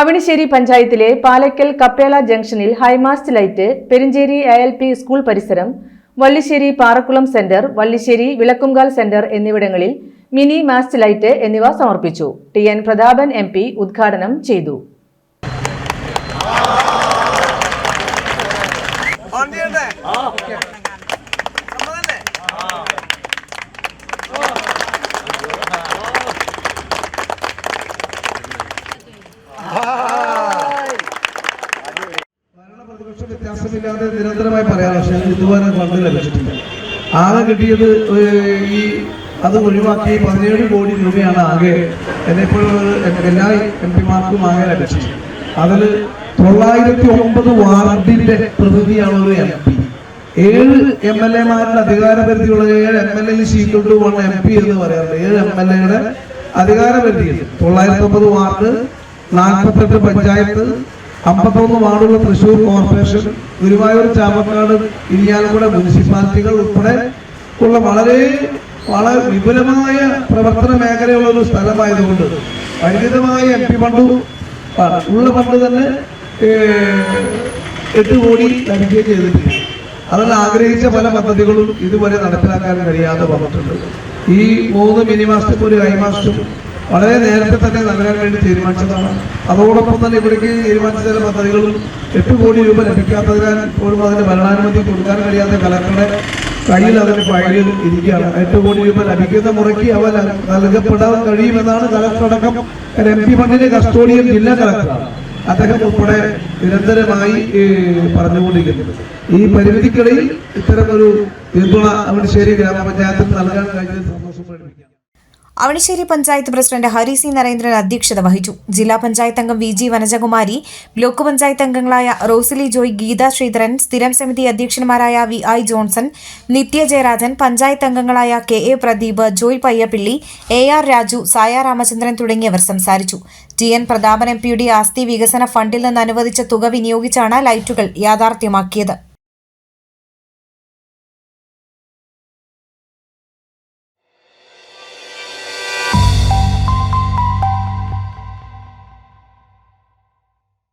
അവിണിശ്ശേരി പഞ്ചായത്തിലെ പാലക്കൽ കപ്പേള ജംഗ്ഷനിൽ high mast light Perinchery A L P school പരിസരം വള്ളിശ്ശേരി പാറക്കുളം സെന്റർ വള്ളിശ്ശേരി വിളക്കുംകാൽ സെന്റർ എന്നിവിടങ്ങളിൽ മിനി മാസ്റ്റ് ലൈറ്റ് എന്നിവ സമർപ്പിച്ചു. ടി എൻ പ്രതാപൻ എം ഉദ്ഘാടനം ചെയ്തു. വ്യത്യാസമില്ലാതെ നിരന്തരമായി പറയാം പക്ഷേ ഇതുവരെ ഫണ്ട് ആകെ കിട്ടിയത് ഈ അത് ഒഴിവാക്കി പതിനേഴ് കോടി രൂപയാണ് ആകെ എന്നെപ്പോൾ എല്ലാ എം പിമാർക്കും ആകെ ലഭിച്ചത് അതിൽ തൊള്ളായിരത്തി ഒമ്പത് വാർഡിന്റെ പ്രതിനിധിയാണ് ഒരു എം പി. ഏഴ് എം എൽ എമാരുടെ അധികാരപരിധിയുള്ള ഏഴ് എം എൽ എ സീറ്റുണ്ട് വൺ എം പി എന്ന് പറയാറുണ്ട്. ഏഴ് എം എൽ എയുടെ അധികാരപരിധിയിൽ തൊള്ളായിരത്തി ഒമ്പത് വാർഡ് നാൽപ്പത്തെട്ട് പഞ്ചായത്ത് അമ്പത്തൊന്ന് വാർഡുള്ള തൃശ്ശൂർ കോർപ്പറേഷൻ ഗുരുവായൂർ ചാമക്കാട് ഇരിയാലക്കുട മുനിസിപ്പാലിറ്റികൾ ഉൾപ്പെടെ ഉള്ള വളരെ വളരെ വിപുലമായ പ്രവർത്തന മേഖലയുള്ള ഒരു സ്ഥലമായതുകൊണ്ട് പരിമിതമായ എം പി ഫണ്ട് ഉള്ള ഫണ്ട് തന്നെ എട്ട് കോടി ലഭിക്കുകയും ചെയ്തിട്ടുണ്ട്. അതിൽ ആഗ്രഹിച്ച പല പദ്ധതികളും ഇതുവരെ നടപ്പിലാക്കാൻ കഴിയാതെ വന്നിട്ടുണ്ട്. ഈ മൂന്ന് മിനി മാസത്തിൽ ഒരു ഹൈമാസത്തും വളരെ നേരത്തെ തന്നെ നൽകാൻ വേണ്ടി തീരുമാനിച്ചതാണ്. അതോടൊപ്പം തന്നെ ഇവിടേക്ക് തീരുമാനിച്ച ചില പദ്ധതികളും എട്ട് കോടി രൂപ ലഭിക്കാത്തതിനാൽ ഇപ്പോഴും അതിന് ഭരണാനുമതി കൊടുക്കാൻ കഴിയാത്ത കലക്ടറുടെ കയ്യിൽ അതിന് ഫയലിൽ ഇരിക്കുകയാണ്. എട്ട് കോടി രൂപ ലഭിക്കുന്ന മുറയ്ക്ക് അവ നൽകപ്പെടാൻ കഴിയുമെന്നാണ് കലക്ടർ അടക്കം എം പി ഫണ്ടിന്റെ കസ്റ്റോഡിയൻ ജില്ലാ കലക്ടറാണ് അദ്ദേഹം ഉൾപ്പെടെ നിരന്തരമായി പറഞ്ഞുകൊണ്ടിരിക്കുന്നത്. ഈ പരിമിതിക്കിടയിൽ ഇത്തരമൊരു പിന്തുണ അവിടുശ്ശേരി ഗ്രാമപഞ്ചായത്തിന് നൽകാൻ കഴിഞ്ഞത് സന്തോഷം അവണിശ്ശേരി പഞ്ചായത്ത് പ്രസിഡന്റ് ഹരി സി നരേന്ദ്രൻ അധ്യക്ഷത വഹിച്ചു. ജില്ലാ പഞ്ചായത്ത് അംഗം V G Vanajakumari block panchayat അംഗങ്ങളായ റോസിലി ജോയ് ഗീത ശ്രീധരൻ സ്ഥിരം സമിതി അധ്യക്ഷന്മാരായ V I Johnson Nithya Jayarajan panchayat അംഗങ്ങളായ K A Pradeep Joy Payyappilly A R Raju Saya Ramachandran തുടങ്ങിയവർ സംസാരിച്ചു. ടി എൻ പ്രതാപൻ എം പിയുടെ ആസ്തി വികസന ഫണ്ടിൽ നിന്ന് അനുവദിച്ച തുക വിനിയോഗിച്ചാണ് ലൈറ്റുകൾ യാഥാർത്ഥ്യമാക്കിയത്.